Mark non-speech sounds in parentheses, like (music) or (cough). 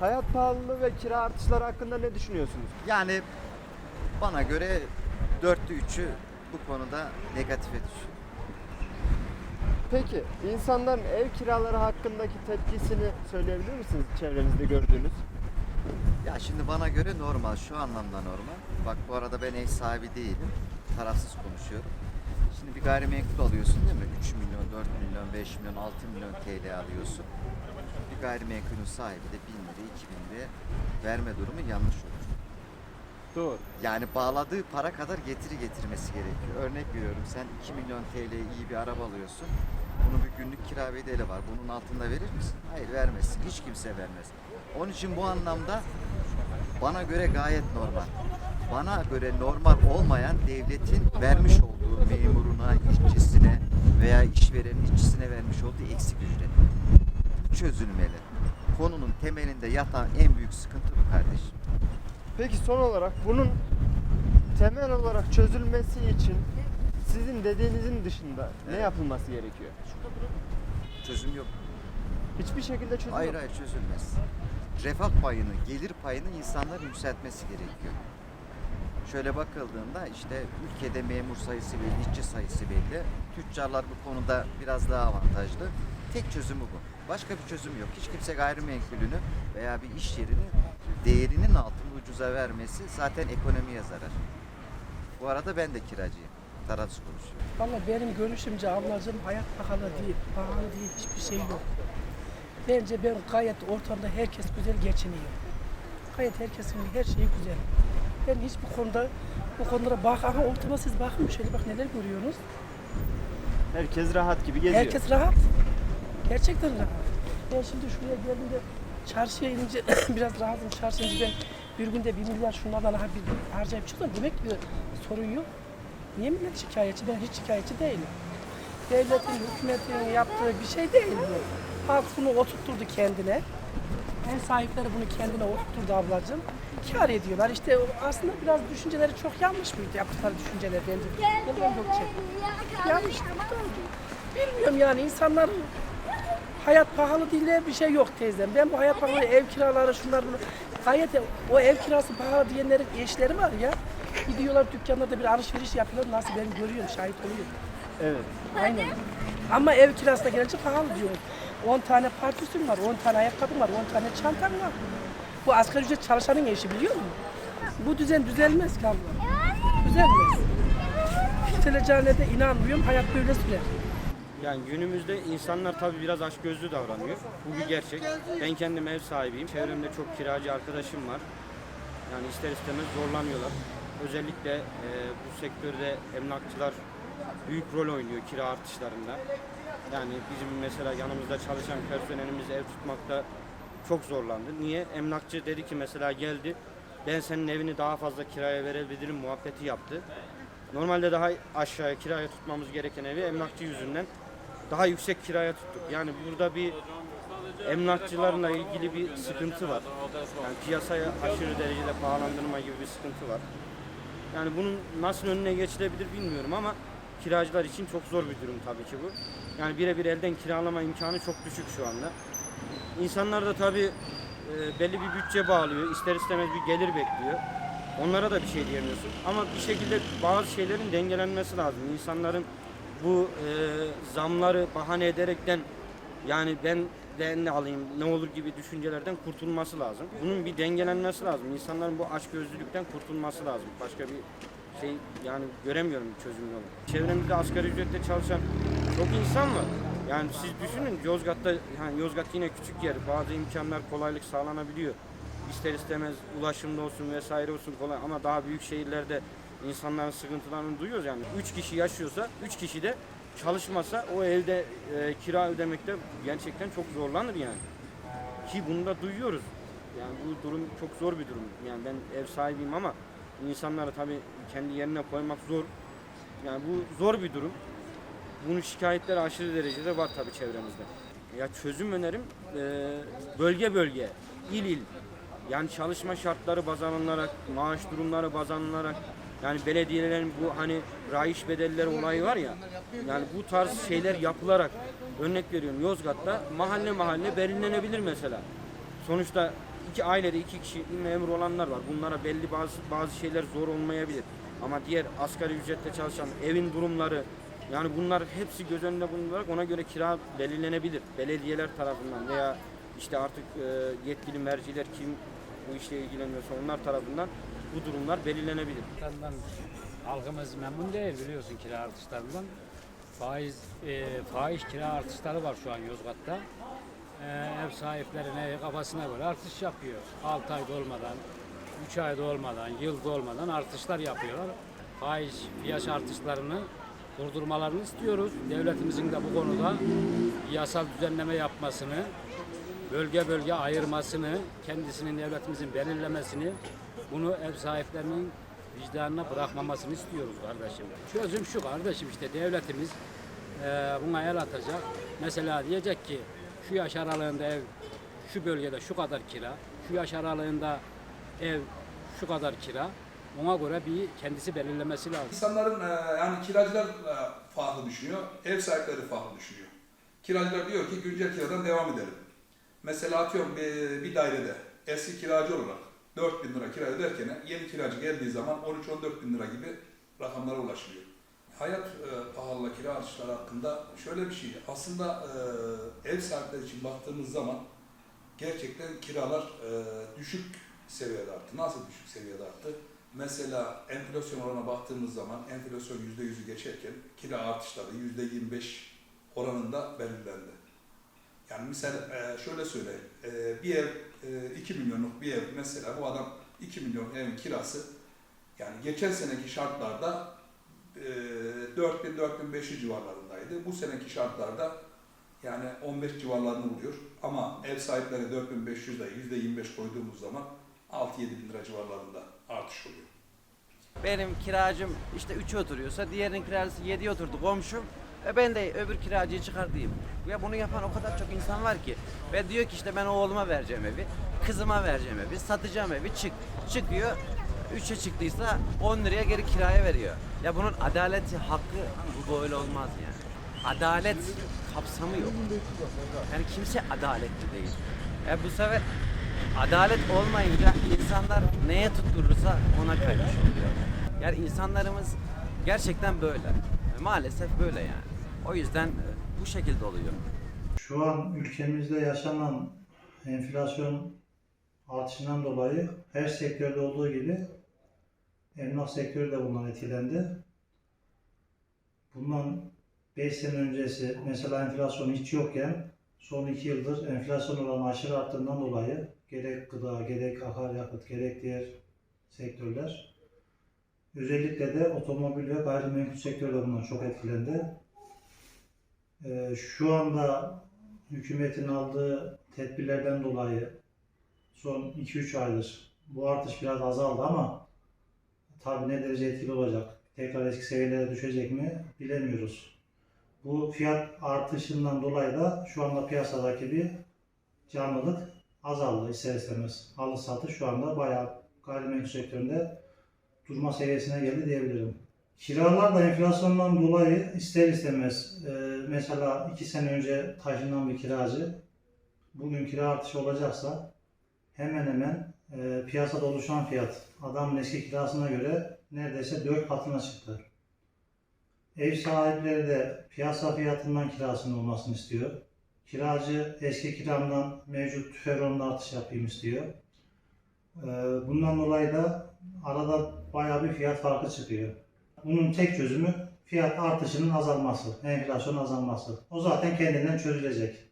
Hayat pahalılığı ve kira artışları hakkında ne düşünüyorsunuz? Yani bana göre dörtte üçü bu konuda negatife düşüyor. Peki insanların ev kiraları hakkındaki tepkisini söyleyebilir misiniz çevrenizde gördüğünüz? Ya şimdi bana göre normal, şu anlamda normal. Bak bu arada ben ev sahibi değilim, tarafsız konuşuyorum. Şimdi bir gayrimenkul alıyorsun değil mi? 3 milyon, 4 milyon, 5 milyon, 6 milyon TL alıyorsun. Gayrimenkulün sahibi de 1000 lira, 2000 lira verme durumu yanlış olur. Doğru. Yani bağladığı para kadar getiri getirmesi gerekiyor. Örnek veriyorum sen 2 milyon TL iyi bir araba alıyorsun. Bunun bir günlük kira bedeli var. Bunun altında verir misin? Hayır vermezsin. Hiç kimse vermez. Onun için bu anlamda bana göre gayet normal. Bana göre normal olmayan devletin vermiş olduğu memuruna, işçisine veya işverenin işçisine vermiş olduğu eksik ücret. Çözülmeli. Konunun temelinde yatan en büyük sıkıntı bu kardeşim. Peki son olarak bunun temel olarak çözülmesi için sizin dediğinizin dışında ne Evet. yapılması gerekiyor? Çözüm yok. Hiçbir şekilde çözüm Hayır yok. hayır çözülmez. Refah payını, gelir payını insanlar yükseltmesi gerekiyor. Şöyle bakıldığında işte ülkede memur sayısı belli, işçi sayısı belli. Tüccarlar bu konuda biraz daha avantajlı. Tek çözümü bu. Başka bir çözüm yok. Hiç kimse gayrimenkulünü veya bir iş yerini değerinin altında ucuza vermesi zaten ekonomiye zarar. Bu arada ben de kiracıyım. Tarafsız konuşuyorum. Valla benim görüşümce ablacığım hayat pahalı değil, pahalı değil, hiçbir şey yok. Bence ben gayet ortamda herkes güzel geçiniyor. Gayet herkesin her şeyi güzel. Ben hiçbir konuda bu konulara bak, aha ortama siz bakın şöyle bak neler görüyorsunuz. Herkes rahat gibi geziyor. Herkes rahat. Gerçekten rahat. Ben şimdi şuraya geldiğimde çarşıya inince (coughs) biraz rahatım. Çarşıya inince ben bir günde bir milyar şunlardan ha bir harcayıp çıktım. Demek ki sorun yok. Niye millet şikayetçi? Ben hiç şikayetçi değilim. Devletin, hükümetin yaptığı bir şey değil bu. Halk bunu oturtturdu kendine. Ev sahipleri bunu kendine oturtturdu ablacığım. Kâr ediyorlar. İşte aslında biraz düşünceleri çok yanlış mıydı yaptıkları düşünceler bence. Yalan yok şey. Yanlış. Bilmiyorum yani insanlar hayat pahalı değil diye bir şey yok teyzem. Ben bu hayat pahalı ev kiraları şunlar bunu gayet o ev kirası pahalı diyenlerin eşleri var ya. Gidiyorlar dükkanlarda bir alışveriş yapıyorlar. Nasıl ben görüyorum, şahit oluyorum. Evet. Aynen. Ama ev kirası da gelince pahalı diyor. 10 tane parfüm var, 10 tane ayakkabın var, 10 tane çantan var. Bu asgari ücret çalışanın eşi biliyor musun? Bu düzen düzelmez ki abla. Düzelmez. Düzeleceğine de inanmıyorum. Hayat böyle sürer. Yani günümüzde insanlar tabii biraz açgözlü davranıyor. Bu bir gerçek. Ben kendim ev sahibiyim. Çevremde çok kiracı arkadaşım var. Yani ister istemez zorlanıyorlar. Özellikle e, bu sektörde emlakçılar büyük rol oynuyor kira artışlarında. Yani bizim mesela yanımızda çalışan personelimiz ev tutmakta çok zorlandı. Niye? Emlakçı dedi ki mesela geldi ben senin evini daha fazla kiraya verebilirim muhabbeti yaptı. Normalde daha aşağıya kiraya tutmamız gereken evi emlakçı yüzünden daha yüksek kiraya tuttuk. Yani burada bir emlakçılarla ilgili bir sıkıntı var. Yani piyasaya aşırı derecede pahalandırma gibi bir sıkıntı var. Yani bunun nasıl önüne geçilebilir bilmiyorum ama kiracılar için çok zor bir durum tabii ki bu. Yani birebir elden kiralama imkanı çok düşük şu anda. İnsanlar da tabii e, belli bir bütçe bağlıyor. İster istemez bir gelir bekliyor. Onlara da bir şey diyemiyorsun. Ama bir şekilde bazı şeylerin dengelenmesi lazım. İnsanların bu e, zamları bahane ederekten yani ben de ne alayım ne olur gibi düşüncelerden kurtulması lazım. Bunun bir dengelenmesi lazım. İnsanların bu açgözlülükten kurtulması lazım. Başka bir şey yani göremiyorum çözüm yolu. Çevremizde asgari ücretle çalışan çok insan var. Yani siz düşünün Yozgat'ta yani Yozgat yine küçük yer. Bazı imkanlar kolaylık sağlanabiliyor. İster istemez ulaşımda olsun vesaire olsun kolay ama daha büyük şehirlerde insanların sıkıntılarını duyuyoruz yani. Üç kişi yaşıyorsa, üç kişi de çalışmasa o evde e, kira ödemekte gerçekten çok zorlanır yani. Ki bunu da duyuyoruz. Yani bu durum çok zor bir durum. Yani ben ev sahibiyim ama insanları tabii kendi yerine koymak zor. Yani bu zor bir durum. Bunun şikayetleri aşırı derecede var tabii çevremizde. Ya çözüm önerim e, bölge bölge, il il. Yani çalışma şartları baz alınarak, maaş durumları baz alınarak, yani belediyelerin bu hani rayiç bedelleri olayı var ya, yani bu tarz şeyler yapılarak, örnek veriyorum Yozgat'ta mahalle mahalle belirlenebilir mesela. Sonuçta iki ailede iki kişi memur olanlar var. Bunlara belli bazı bazı şeyler zor olmayabilir. Ama diğer asgari ücretle çalışan evin durumları yani bunlar hepsi göz önünde bulundurarak ona göre kira belirlenebilir. Belediyeler tarafından veya işte artık e, yetkili merciler kim bu işle ilgileniyorsa onlar tarafından bu durumlar belirlenebilir. Halkımız memnun değil biliyorsun kira artışlarından. Faiz, e, faiz kira artışları var şu an Yozgat'ta. E, ev sahiplerine kafasına göre artış yapıyor. 6 ay dolmadan, 3 ay dolmadan, yıl dolmadan artışlar yapıyorlar. Faiz fiyat artışlarını durdurmalarını istiyoruz. Devletimizin de bu konuda yasal düzenleme yapmasını, bölge bölge ayırmasını, kendisinin devletimizin belirlemesini, bunu ev sahiplerinin vicdanına bırakmamasını istiyoruz kardeşim. Çözüm şu kardeşim işte devletimiz eee buna el atacak. Mesela diyecek ki şu yaş aralığında ev şu bölgede şu kadar kira, şu yaş aralığında ev şu kadar kira. Ona göre bir kendisi belirlemesi lazım. İnsanların e, yani kiracılar e, farklı düşünüyor, ev sahipleri farklı düşünüyor. Kiracılar diyor ki güncel kiradan devam edelim. Mesela atıyorum bir, bir dairede eski kiracı olarak 4 bin lira kira öderken yeni kiracı geldiği zaman 13-14 bin lira gibi rakamlara ulaşılıyor. Hayat e, pahalılığı kira artışları hakkında şöyle bir şey. Aslında e, ev sahipleri için baktığımız zaman gerçekten kiralar e, düşük seviyede arttı. Nasıl düşük seviyede arttı? Mesela enflasyon oranına baktığımız zaman enflasyon %100'ü geçerken kira artışları %25 oranında belirlendi. Yani mesela e, şöyle söyleyeyim, e, bir ev, e, 2 milyonluk bir ev mesela bu adam 2 milyon evin kirası yani geçen seneki şartlarda e, 4000-4500 civarlarındaydı. Bu seneki şartlarda yani 15 civarlarını buluyor. Ama ev sahipleri 4500'de %25 koyduğumuz zaman 6-7 bin lira civarlarında artış oluyor. Benim kiracım işte 3'e oturuyorsa diğerinin kiracısı 7'ye oturdu komşum. E ben de öbür kiracıyı çıkartayım. Ya bunu yapan o kadar çok insan var ki. Ve diyor ki işte ben oğluma vereceğim evi, kızıma vereceğim evi, satacağım evi, çık. Çıkıyor, 3'e çıktıysa 10 liraya geri kiraya veriyor. Ya bunun adaleti, hakkı bu böyle olmaz yani. Adalet kapsamı yok. Yani kimse adaletli değil. E bu sefer adalet olmayınca insanlar neye tutturursa ona kaymış oluyor. Yani insanlarımız gerçekten böyle. Maalesef böyle yani. O yüzden e, bu şekilde oluyor. Şu an ülkemizde yaşanan enflasyon artışından dolayı her sektörde olduğu gibi emlak sektörü de bundan etkilendi. Bundan 5 sene öncesi mesela enflasyon hiç yokken son 2 yıldır enflasyon oranı aşırı arttığından dolayı gerek gıda, gerek akaryakıt, gerek diğer sektörler özellikle de otomobil ve gayrimenkul sektörü de bundan çok etkilendi. Ee, şu anda hükümetin aldığı tedbirlerden dolayı son 2-3 aydır bu artış biraz azaldı ama tabii ne derece etkili olacak, tekrar eski seviyelere düşecek mi bilemiyoruz. Bu fiyat artışından dolayı da şu anda piyasadaki bir canlılık azaldı ister istemez. Alış satış şu anda bayağı gayrimenkul sektöründe durma seviyesine geldi diyebilirim. Kiralar da enflasyondan dolayı ister istemez e, mesela 2 sene önce taşınan bir kiracı bugün kira artışı olacaksa hemen hemen e, piyasada oluşan fiyat adamın eski kirasına göre neredeyse 4 katına çıktı. Ev sahipleri de piyasa fiyatından kirasının olmasını istiyor. Kiracı eski kiramdan mevcut tüferonla artış yapayım istiyor. E, bundan dolayı da arada bayağı bir fiyat farkı çıkıyor. Bunun tek çözümü fiyat artışının azalması, enflasyon azalması. O zaten kendinden çözülecek.